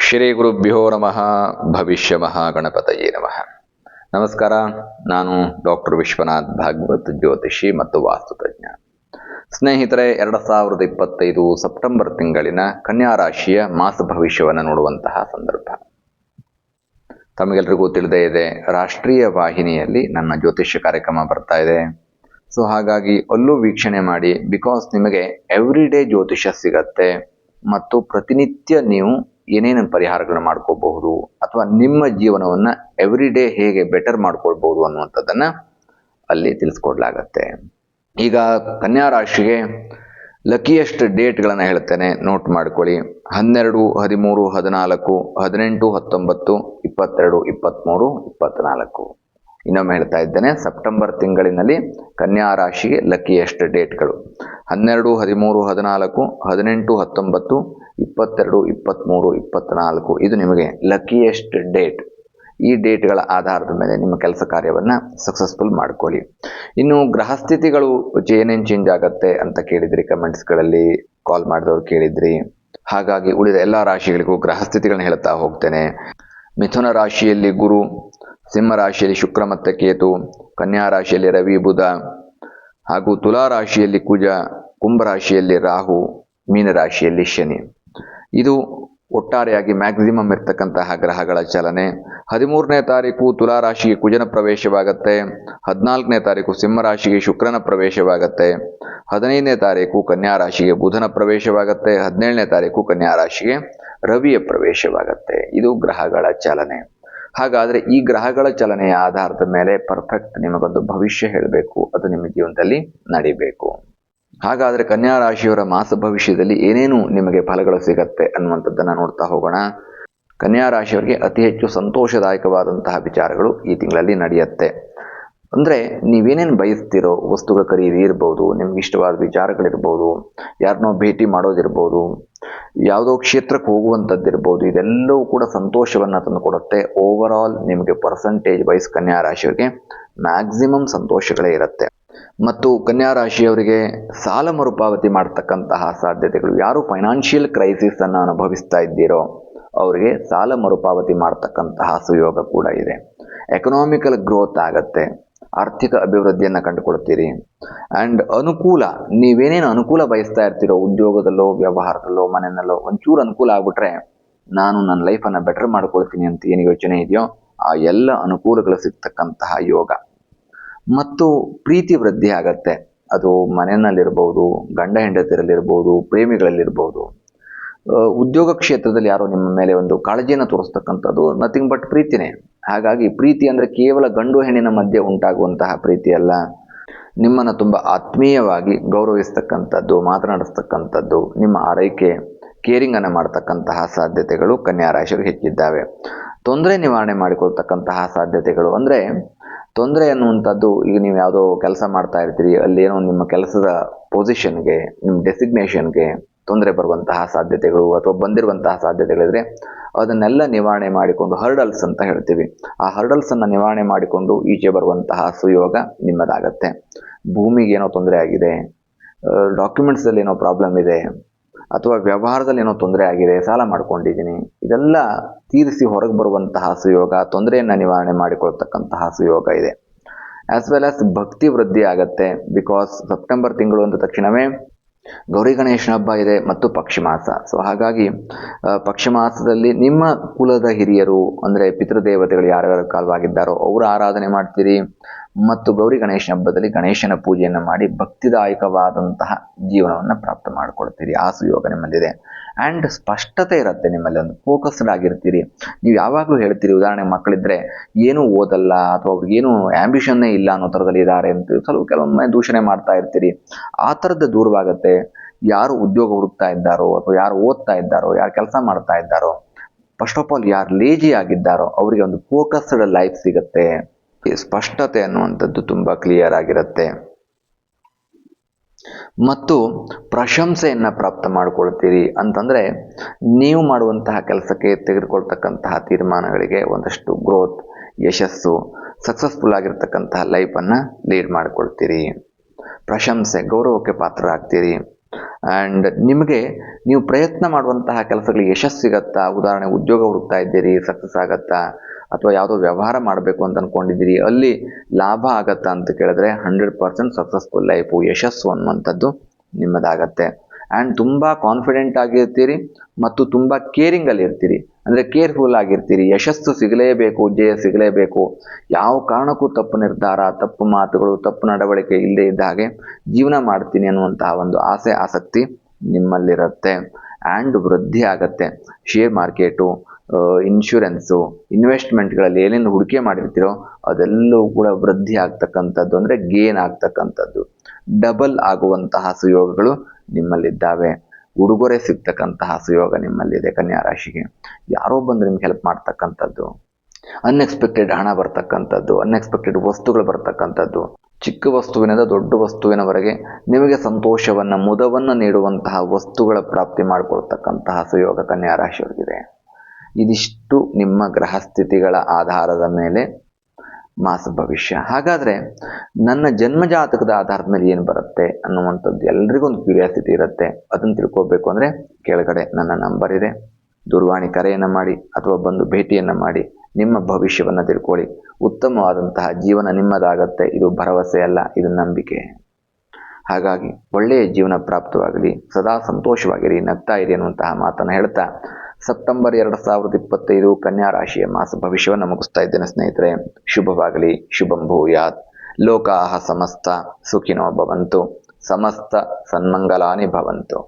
ಶ್ರೀ ಗುರುಭ್ಯೋ ನಮಃ. ಭವಿಷ್ಯ ಮಹಾಗಣಪತಯೇ ನಮಃ. ನಮಸ್ಕಾರ, ನಾನು ಡಾಕ್ಟರ್ ವಿಶ್ವನಾಥ್ ಭಾಗವತ್ ಜ್ಯೋತಿಷಿ ಮತ್ತು ವಾಸ್ತುತಜ್ಞ ಸ್ನೇಹಿತರೆ, ಎರಡು ಸಾವಿರದ ಇಪ್ಪತ್ತೈದು ಸೆಪ್ಟೆಂಬರ್ ತಿಂಗಳಿನ ಕನ್ಯಾ ರಾಶಿಯ ಮಾಸ ಭವಿಷ್ಯವನ್ನು ನೋಡುವಂತಹ ಸಂದರ್ಭ. ತಮಗೆಲ್ರಿಗೂ ತಿಳಿದೇ ಇದೆ, ರಾಷ್ಟ್ರೀಯ ವಾಹಿನಿಯಲ್ಲಿ ನನ್ನ ಜ್ಯೋತಿಷ್ಯ ಕಾರ್ಯಕ್ರಮ ಬರ್ತಾ ಇದೆ. ಸೊ, ಹಾಗಾಗಿ ಅಲ್ಲೂ ವೀಕ್ಷಣೆ ಮಾಡಿ ಬಿಕಾಸ್ ನಿಮಗೆ ಎವ್ರಿ ಜ್ಯೋತಿಷ್ಯ ಸಿಗತ್ತೆ ಮತ್ತು ಪ್ರತಿನಿತ್ಯ ನೀವು ಏನೇನು ಪರಿಹಾರಗಳನ್ನ ಮಾಡ್ಕೋಬಹುದು ಅಥವಾ ನಿಮ್ಮ ಜೀವನವನ್ನ ಎವ್ರಿ ಡೇ ಹೇಗೆ ಬೆಟರ್ ಮಾಡ್ಕೊಳ್ಬಹುದು ಅನ್ನುವಂಥದ್ದನ್ನ ಅಲ್ಲಿ ತಿಳಿಸ್ಕೊಡ್ಲಾಗತ್ತೆ. ಈಗ ಕನ್ಯಾ ರಾಶಿಗೆ ಲಕ್ಕಿಯಷ್ಟು ಡೇಟ್ಗಳನ್ನು ಹೇಳ್ತೇನೆ ನೋಟ್ ಮಾಡ್ಕೊಳ್ಳಿ. ಹನ್ನೆರಡು, ಹದಿಮೂರು, ಹದಿನಾಲ್ಕು, ಹದಿನೆಂಟು, ಹತ್ತೊಂಬತ್ತು, ಇಪ್ಪತ್ತೆರಡು ಇಪ್ಪತ್ತ್ಮೂರು ಇಪ್ಪತ್ತ್ನಾಲ್ಕು ಇನ್ನೊಮ್ಮೆ ಹೇಳ್ತಾ ಇದ್ದೇನೆ, ಸೆಪ್ಟೆಂಬರ್ ತಿಂಗಳಿನಲ್ಲಿ ಕನ್ಯಾ ರಾಶಿಗೆ ಲಕಿಯೆಸ್ಟ್ ಡೇಟ್ಗಳು ಹನ್ನೆರಡು, ಹದಿಮೂರು, ಹದಿನಾಲ್ಕು, ಹದಿನೆಂಟು, ಹತ್ತೊಂಬತ್ತು, ಇಪ್ಪತ್ತೆರಡು ಇಪ್ಪತ್ತ್ಮೂರು ಇಪ್ಪತ್ತ್ನಾಲ್ಕು ಇದು ನಿಮಗೆ ಲಕಿಯೆಸ್ಟ್ ಡೇಟ್ ಈ ಡೇಟ್ಗಳ ಆಧಾರದ ಮೇಲೆ ನಿಮ್ಮ ಕೆಲಸ ಕಾರ್ಯವನ್ನು ಸಕ್ಸಸ್ಫುಲ್ ಮಾಡ್ಕೊಳ್ಳಿ. ಇನ್ನು ಗ್ರಹ ಸ್ಥಿತಿಗಳು ಏನೇನು ಚೇಂಜ್ ಆಗುತ್ತೆ ಅಂತ ಕೇಳಿದ್ರಿ ಕಮೆಂಟ್ಸ್ಗಳಲ್ಲಿ ಕಾಲ್ ಮಾಡಿದವ್ರು ಕೇಳಿದ್ರಿ. ಹಾಗಾಗಿ ಉಳಿದ ಎಲ್ಲ ರಾಶಿಗಳಿಗೂ ಗ್ರಹ ಸ್ಥಿತಿಗಳನ್ನ ಹೇಳ್ತಾ ಹೋಗ್ತೇನೆ. ಮಿಥುನ ರಾಶಿಯಲ್ಲಿ ಗುರು ಸಿಂಹ ರಾಶಿಯಲ್ಲಿ ಶುಕ್ರ ಮತ್ತು ಕೇತು, ಕನ್ಯಾ ರಾಶಿಯಲ್ಲಿ ರವಿ, ಬುಧ ಹಾಗೂ ತುಲಾ ರಾಶಿಯಲ್ಲಿ ಕುಜ, ಕುಂಭ ರಾಶಿಯಲ್ಲಿ ರಾಹು, ಮೀನ ರಾಶಿಯಲ್ಲಿ ಶನಿ. ಇದು ಒಟ್ಟಾರೆಯಾಗಿ ಮ್ಯಾಕ್ಸಿಮಮ್ ಇರ್ತಕ್ಕಂತಹ ಗ್ರಹಗಳ ಚಲನೆ. ಹದಿಮೂರನೇ ತಾರೀಕು ತುಲಾ ರಾಶಿಗೆ ಕುಜನ ಪ್ರವೇಶವಾಗತ್ತೆ. ಹದಿನಾಲ್ಕನೇ ತಾರೀಕು ಸಿಂಹ ರಾಶಿಗೆ ಶುಕ್ರನ ಪ್ರವೇಶವಾಗತ್ತೆ. ಹದಿನೈದನೇ ತಾರೀಕು ಕನ್ಯಾ ರಾಶಿಗೆ ಬುಧನ ಪ್ರವೇಶವಾಗತ್ತೆ. ಹದಿನೇಳನೇ ತಾರೀಕು ಕನ್ಯಾ ರಾಶಿಗೆ ರವಿಯ ಪ್ರವೇಶವಾಗತ್ತೆ. ಇದು ಗ್ರಹಗಳ ಚಲನೆ. ಹಾಗಾದ್ರೆ ಈ ಗ್ರಹಗಳ ಚಲನೆಯ ಆಧಾರದ ಮೇಲೆ ಪರ್ಫೆಕ್ಟ್ ನಿಮಗೊಂದು ಭವಿಷ್ಯ ಹೇಳಬೇಕು, ಅದು ನಿಮ್ಮ ಜೀವನದಲ್ಲಿ ನಡಿಬೇಕು. ಹಾಗಾದ್ರೆ ಕನ್ಯಾ ರಾಶಿಯವರ ಮಾಸ ಭವಿಷ್ಯದಲ್ಲಿ ಏನೇನು ನಿಮಗೆ ಫಲಗಳು ಸಿಗತ್ತೆ ಅನ್ನುವಂಥದ್ದನ್ನು ನೋಡ್ತಾ ಹೋಗೋಣ. ಕನ್ಯಾ ರಾಶಿಯವರಿಗೆ ಅತಿ ಹೆಚ್ಚು ಸಂತೋಷದಾಯಕವಾದಂತಹ ವಿಚಾರಗಳು ಈ ತಿಂಗಳಲ್ಲಿ ನಡೆಯುತ್ತೆ. ಅಂದ್ರೆ ನೀವೇನೇನು ಬಯಸ್ತಿರೋ, ವಸ್ತುಗಳ ಖರೀದಿ ಇರ್ಬೋದು, ನಿಮ್ಗೆ ಇಷ್ಟವಾದ ವಿಚಾರಗಳಿರ್ಬೋದು, ಯಾರನ್ನೋ ಭೇಟಿ ಮಾಡೋದಿರ್ಬೋದು ಯಾವುದೋ ಕ್ಷೇತ್ರಕ್ಕೆ ಹೋಗುವಂಥದ್ದಿರ್ಬೋದು ಇದೆಲ್ಲವೂ ಕೂಡ ಸಂತೋಷವನ್ನು ತಂದು ಕೊಡುತ್ತೆ. ಓವರ್ ಆಲ್ ನಿಮಗೆ ಪರ್ಸಂಟೇಜ್ ವೈಸ್ ಕನ್ಯಾ ರಾಶಿಯವರಿಗೆ ಮ್ಯಾಕ್ಸಿಮಮ್ ಸಂತೋಷಗಳೇ ಇರುತ್ತೆ. ಮತ್ತು ಕನ್ಯಾ ರಾಶಿಯವರಿಗೆ ಸಾಲ ಮರುಪಾವತಿ ಮಾಡ್ತಕ್ಕಂತಹ ಸಾಧ್ಯತೆಗಳು ಯಾರು ಫೈನಾನ್ಷಿಯಲ್ ಕ್ರೈಸಿಸ್ ಅನ್ನು ಅನುಭವಿಸ್ತಾ ಇದ್ದೀರೋ ಅವರಿಗೆ ಸಾಲ ಮರುಪಾವತಿ ಮಾಡ್ತಕ್ಕಂತಹ ಸುಯೋಗ ಕೂಡ ಇದೆ. ಎಕನಾಮಿಕಲ್ ಗ್ರೋತ್ ಆಗತ್ತೆ. ಆರ್ಥಿಕ ಅಭಿವೃದ್ಧಿಯನ್ನು ಕಂಡುಕೊಳ್ತೀರಿ ಆ್ಯಂಡ್ ಅನುಕೂಲ, ನೀವೇನೇನು ಅನುಕೂಲ ಬಯಸ್ತಾ ಇರ್ತೀರೋ, ಉದ್ಯೋಗದಲ್ಲೋ, ವ್ಯವಹಾರದಲ್ಲೋ, ಮನೆಯಲ್ಲೋ, ಒಂಚೂರು ಅನುಕೂಲ ಆಗ್ಬಿಟ್ರೆ ನಾನು ನನ್ನ ಲೈಫನ್ನು ಬೆಟರ್ ಮಾಡ್ಕೊಳ್ತೀನಿ ಅಂತ ಏನು ಯೋಚನೆ ಇದೆಯೋ, ಆ ಎಲ್ಲ ಅನುಕೂಲಗಳು ಸಿಗ್ತಕ್ಕಂತಹ ಯೋಗ. ಮತ್ತು ಪ್ರೀತಿ ವೃದ್ಧಿ ಆಗತ್ತೆ. ಅದು ಮನೆಯಲ್ಲಿರ್ಬೋದು, ಗಂಡ ಹೆಂಡತಿರಲ್ಲಿರ್ಬೋದು ಪ್ರೇಮಿಗಳಲ್ಲಿರ್ಬೋದು. ಉದ್ಯೋಗ ಕ್ಷೇತ್ರದಲ್ಲಿ ಯಾರೋ ನಿಮ್ಮ ಮೇಲೆ ಒಂದು ಕಾಳಜಿಯನ್ನು ತೋರಿಸ್ತಕ್ಕಂಥದ್ದು ನಥಿಂಗ್ ಬಟ್ ಪ್ರೀತಿನೇ. ಹಾಗಾಗಿ ಪ್ರೀತಿ ಅಂದರೆ ಕೇವಲ ಗಂಡು ಹೆಣ್ಣಿನ ಮಧ್ಯೆ ಉಂಟಾಗುವಂತಹ ಪ್ರೀತಿ ಅಲ್ಲ. ನಿಮ್ಮನ್ನು ತುಂಬ ಆತ್ಮೀಯವಾಗಿ ಗೌರವಿಸ್ತಕ್ಕಂಥದ್ದು, ಮಾತನಾಡಿಸ್ತಕ್ಕಂಥದ್ದು, ನಿಮ್ಮ ಆರೈಕೆ ಕೇರಿಂಗನ್ನು ಮಾಡ್ತಕ್ಕಂತಹ ಸಾಧ್ಯತೆಗಳು ಕನ್ಯಾ ರಾಶಿಯವರು ಹೆಚ್ಚಿದ್ದಾವೆ. ತೊಂದರೆ ನಿವಾರಣೆ ಮಾಡಿಕೊಳ್ತಕ್ಕಂತಹ ಸಾಧ್ಯತೆಗಳು ಅಂದರೆ ತೊಂದರೆ ಅನ್ನುವಂಥದ್ದು, ಈಗ ನೀವು ಯಾವುದೋ ಕೆಲಸ ಮಾಡ್ತಾ ಇರ್ತೀರಿ ಏನೋ ನಿಮ್ಮ ಕೆಲಸದ ಪೊಸಿಷನ್ಗೆ ನಿಮ್ಮ ಡೆಸಿಗ್ನೇಷನ್ಗೆ ತೊಂದರೆ ಬರುವಂತಹ ಸಾಧ್ಯತೆಗಳು ಅಥವಾ ಬಂದಿರುವಂತಹ ಸಾಧ್ಯತೆಗಳಿದ್ರೆ ಅದನ್ನೆಲ್ಲ ನಿವಾರಣೆ ಮಾಡಿಕೊಂಡು ಹರ್ಡಲ್ಸ್ ಅಂತ ಹೇಳ್ತೀವಿ. ಆ ಹರ್ಡಲ್ಸನ್ನು ನಿವಾರಣೆ ಮಾಡಿಕೊಂಡು ಈಚೆ ಬರುವಂತಹ ಸುಯೋಗ ನಿಮ್ಮದಾಗತ್ತೆ. ಭೂಮಿಗೆ ಏನೋ ತೊಂದರೆ ಆಗಿದೆ ಡಾಕ್ಯುಮೆಂಟ್ಸಲ್ಲಿ ಏನೋ ಪ್ರಾಬ್ಲಮ್ ಇದೆ, ಅಥವಾ ವ್ಯವಹಾರದಲ್ಲಿ ಏನೋ ತೊಂದರೆ ಆಗಿದೆ, ಸಾಲ ಮಾಡ್ಕೊಂಡಿದ್ದೀನಿ, ಇದೆಲ್ಲ ತೀರಿಸಿ ಹೊರಗೆ ಬರುವಂತಹ ಸುಯೋಗ, ತೊಂದರೆಯನ್ನು ನಿವಾರಣೆ ಮಾಡಿಕೊಳ್ತಕ್ಕಂತಹ ಸುಯೋಗ ಇದೆ. ಆಸ್ ವೆಲ್ ಆಸ್ ಭಕ್ತಿ ವೃದ್ಧಿ ಆಗತ್ತೆ ಬಿಕಾಸ್ ಸೆಪ್ಟೆಂಬರ್ ತಿಂಗಳು ಅಂದ ತಕ್ಷಣವೇ ಗೌರಿ ಗಣೇಶನ ಹಬ್ಬ ಇದೆ ಮತ್ತು ಪಕ್ಷಿಮಾಸ. ಸೊ ಹಾಗಾಗಿ ಪಕ್ಷಿಮಾಸದಲ್ಲಿ ನಿಮ್ಮ ಕುಲದ ಹಿರಿಯರು, ಅಂದರೆ ಪಿತೃದೇವತೆಗಳು ಯಾರ್ಯಾರು ಕಾಲವಾಗಿದ್ದಾರೋ, ಅವರ ಆರಾಧನೆ ಮಾಡ್ತೀರಿ. ಮತ್ತು ಗೌರಿ ಗಣೇಶ ಹಬ್ಬದಲ್ಲಿ ಗಣೇಶನ ಪೂಜೆಯನ್ನು ಮಾಡಿ ಭಕ್ತಿದಾಯಕವಾದಂತಹ ಜೀವನವನ್ನು ಪ್ರಾಪ್ತ ಮಾಡಿಕೊಳ್ತೀರಿ. ಆ ಸುಯೋಗ ನಿಮ್ಮಲ್ಲಿದೆ. ಆ್ಯಂಡ್ ಸ್ಪಷ್ಟತೆ ಇರುತ್ತೆ ನಿಮ್ಮಲ್ಲಿ ಒಂದು ಫೋಕಸ್ಡ್ ಆಗಿರ್ತೀರಿ. ನೀವು ಯಾವಾಗಲೂ ಹೇಳ್ತೀರಿ ಉದಾಹರಣೆ ಮಕ್ಕಳಿದ್ರೆ ಏನೂ ಓದಲ್ಲ ಅಥವಾ ಅವ್ರಿಗೇನು ಆ್ಯಂಬಿಷನ್ನೇ ಇಲ್ಲ ಅನ್ನೋ ಥರದಲ್ಲಿ ಇದ್ದಾರೆ ಅಂತ ಸ್ವಲ್ಪ ಕೆಲವೊಮ್ಮೆ ದೂಷಣೆ ಮಾಡ್ತಾ ಇರ್ತೀರಿ. ಆ ಥರದ್ದು ದೂರವಾಗುತ್ತೆ. ಯಾರು ಉದ್ಯೋಗ ಹುಡುಕ್ತಾ ಇದ್ದಾರೋ ಅಥವಾ ಯಾರು ಓದ್ತಾ ಇದ್ದಾರೋ, ಯಾರು ಕೆಲಸ ಮಾಡ್ತಾ ಇದ್ದಾರೋ ಫಸ್ಟ್ ಆಫ್ ಆಲ್ ಯಾರು ಲೇಜಿ ಆಗಿದ್ದಾರೋ, ಅವರಿಗೆ ಒಂದು ಫೋಕಸ್ಡ್ ಲೈಫ್ ಸಿಗುತ್ತೆ. ಸ್ಪಷ್ಟತೆ ಅನ್ನುವಂಥದ್ದು ತುಂಬ ಕ್ಲಿಯರ್ ಆಗಿರುತ್ತೆ. ಮತ್ತು ಪ್ರಶಂಸೆಯನ್ನು ಪ್ರಾಪ್ತ ಮಾಡ್ಕೊಳ್ತೀರಿ ಅಂತಂದರೆ ನೀವು ಮಾಡುವಂತಹ ಕೆಲಸಕ್ಕೆ ತೆಗೆದುಕೊಳ್ತಕ್ಕಂತಹ ತೀರ್ಮಾನಗಳಿಗೆ ಒಂದಷ್ಟು ಗ್ರೋತ್ ಯಶಸ್ಸು ಸಕ್ಸಸ್ಫುಲ್ ಆಗಿರ್ತಕ್ಕಂತಹ ಲೈಫನ್ನು ಲೀಡ್ ಮಾಡ್ಕೊಳ್ತೀರಿ. ಪ್ರಶಂಸೆ, ಗೌರವಕ್ಕೆ ಪಾತ್ರರಾಗ್ತೀರಿ. ಆ್ಯಂಡ್ ನಿಮಗೆ ನೀವು ಪ್ರಯತ್ನ ಮಾಡುವಂತಹ ಕೆಲಸಗಳಿಗೆ ಯಶಸ್ಸು ಸಿಗತ್ತಾ? ಉದಾಹರಣೆ, ಉದ್ಯೋಗ ಹುಡುಕ್ತಾ ಇದ್ದೀರಿ ಸಕ್ಸಸ್ ಆಗತ್ತಾ? ಅಥವಾ ಯಾವುದೋ ವ್ಯವಹಾರ ಮಾಡಬೇಕು ಅಂತ ಅಂದ್ಕೊಂಡಿದ್ದೀರಿ ಅಲ್ಲಿ ಲಾಭ ಆಗತ್ತಾ ಅಂತ ಕೇಳಿದ್ರೆ ಹಂಡ್ರೆಡ್ ಪರ್ಸೆಂಟ್ ಸಕ್ಸಸ್ಫುಲ್ ಲೈಫು ಯಶಸ್ಸು ಅನ್ನುವಂಥದ್ದು ನಿಮ್ಮದಾಗತ್ತೆ. ಆ್ಯಂಡ್ ತುಂಬ ಕಾನ್ಫಿಡೆಂಟ್ ಆಗಿರ್ತೀರಿ ಮತ್ತು ತುಂಬ ಕೇರಿಂಗಲ್ಲಿ ಇರ್ತೀರಿ. ಅಂದರೆ ಕೇರ್ಫುಲ್ ಆಗಿರ್ತೀರಿ, ಯಶಸ್ಸು ಸಿಗಲೇಬೇಕು ಜಯ ಸಿಗಲೇಬೇಕು. ಯಾವ ಕಾರಣಕ್ಕೂ ತಪ್ಪು ನಿರ್ಧಾರ, ತಪ್ಪು ಮಾತುಗಳು, ತಪ್ಪು ನಡವಳಿಕೆ ಇಲ್ಲದೆ ಇದ್ದ ಹಾಗೆ ಜೀವನ ಮಾಡ್ತೀನಿ ಅನ್ನುವಂತಹ ಒಂದು ಆಸೆ, ಆಸಕ್ತಿ ನಿಮ್ಮಲ್ಲಿರುತ್ತೆ. ಆ್ಯಂಡ್ ವೃದ್ಧಿ ಆಗತ್ತೆ. ಶೇರ್ ಮಾರ್ಕೆಟು ಇನ್ಶೂರೆನ್ಸು ಇನ್ವೆಸ್ಟ್ಮೆಂಟ್ಗಳಲ್ಲಿ ಏನೇನು ಹೂಡಿಕೆ ಮಾಡಿರ್ತೀರೋ ಅದೆಲ್ಲವೂ ಕೂಡ ವೃದ್ಧಿ ಆಗ್ತಕ್ಕಂಥದ್ದು ಅಂದರೆ ಗೇನ್ ಆಗ್ತಕ್ಕಂಥದ್ದು. ಡಬಲ್ ಆಗುವಂತಹ ಸುಯೋಗಗಳು ನಿಮ್ಮಲ್ಲಿದ್ದಾವೆ. ಉಡುಗೊರೆ ಸಿಗ್ತಕ್ಕಂತಹ ಸುಯೋಗ ನಿಮ್ಮಲ್ಲಿದೆ ಕನ್ಯಾ ರಾಶಿಗೆ ಯಾರೋ ಬಂದು ನಿಮ್ಗೆ ಹೆಲ್ಪ್ ಮಾಡ್ತಕ್ಕಂಥದ್ದು ಅನ್ಎಕ್ಸ್ಪೆಕ್ಟೆಡ್ ಹಣ ಬರ್ತಕ್ಕಂಥದ್ದು ಅನ್ಎಕ್ಸ್ಪೆಕ್ಟೆಡ್ ವಸ್ತುಗಳು ಬರ್ತಕ್ಕಂಥದ್ದು, ಚಿಕ್ಕ ವಸ್ತುವಿನಿಂದ ದೊಡ್ಡ ವಸ್ತುವಿನವರೆಗೆ ನಿಮಗೆ ಸಂತೋಷವನ್ನು, ಮುದವನ್ನು ನೀಡುವಂತಹ ವಸ್ತುಗಳ ಪ್ರಾಪ್ತಿ ಮಾಡಿಕೊಳ್ತಕ್ಕಂತಹ ಸುಯೋಗ ಕನ್ಯಾ ರಾಶಿಯವರಿಗಿದೆ ಇದಿಷ್ಟು ನಿಮ್ಮ ಗ್ರಹ ಸ್ಥಿತಿಗಳ ಆಧಾರದ ಮೇಲೆ ಮಾಸ ಭವಿಷ್ಯ. ಹಾಗಾದರೆ ನನ್ನ ಜನ್ಮಜಾತಕದ ಆಧಾರದ ಮೇಲೆ ಏನು ಬರುತ್ತೆ ಅನ್ನುವಂಥದ್ದು ಎಲ್ರಿಗೂ ಒಂದು ಕ್ಯೂರಿಯಾಸಿಟಿ ಇರುತ್ತೆ. ಅದನ್ನು ತಿಳ್ಕೋಬೇಕು ಅಂದರೆ ಕೆಳಗಡೆ ನನ್ನ ನಂಬರ್ ಇದೆ. ದೂರವಾಣಿ ಕರೆಯನ್ನು ಮಾಡಿ ಅಥವಾ ಬಂದು ಭೇಟಿಯನ್ನು ಮಾಡಿ ನಿಮ್ಮ ಭವಿಷ್ಯವನ್ನು ತಿಳ್ಕೊಳ್ಳಿ. ಉತ್ತಮವಾದಂತಹ ಜೀವನ ನಿಮ್ಮದಾಗತ್ತೆ. ಇದು ಭರವಸೆ ಅಲ್ಲ, ಇದು ನಂಬಿಕೆ. ಹಾಗಾಗಿ ಒಳ್ಳೆಯ ಜೀವನ ಪ್ರಾಪ್ತವಾಗಲಿ, ಸದಾ ಸಂತೋಷವಾಗಿರಿ, ನಗ್ತಾ ಇರಿ ಅನ್ನುವಂತಹ ಮಾತನ್ನು ಹೇಳ್ತಾ ಸೆಪ್ಟೆಂಬರ್ ಎರಡು ಸಾವಿರದ ಇಪ್ಪತ್ತೈದು ಕನ್ಯಾ ರಾಶಿಯ ಮಾಸ ಭವಿಷ್ಯವನ್ನು ಮುಗಿಸ್ತಾ ಇದ್ದೇನೆ ಸ್ನೇಹಿತರೆ. ಶುಭವಾಗಲಿ, ಶುಭಂ ಭೂಯಾತ್. ಲೋಕಾಹ ಸಮಸ್ತ ಸುಖಿನೋ ಭವಂತು. ಸಮಸ್ತ ಸನ್ಮಂಗಲಾನಿ ಭವಂತು.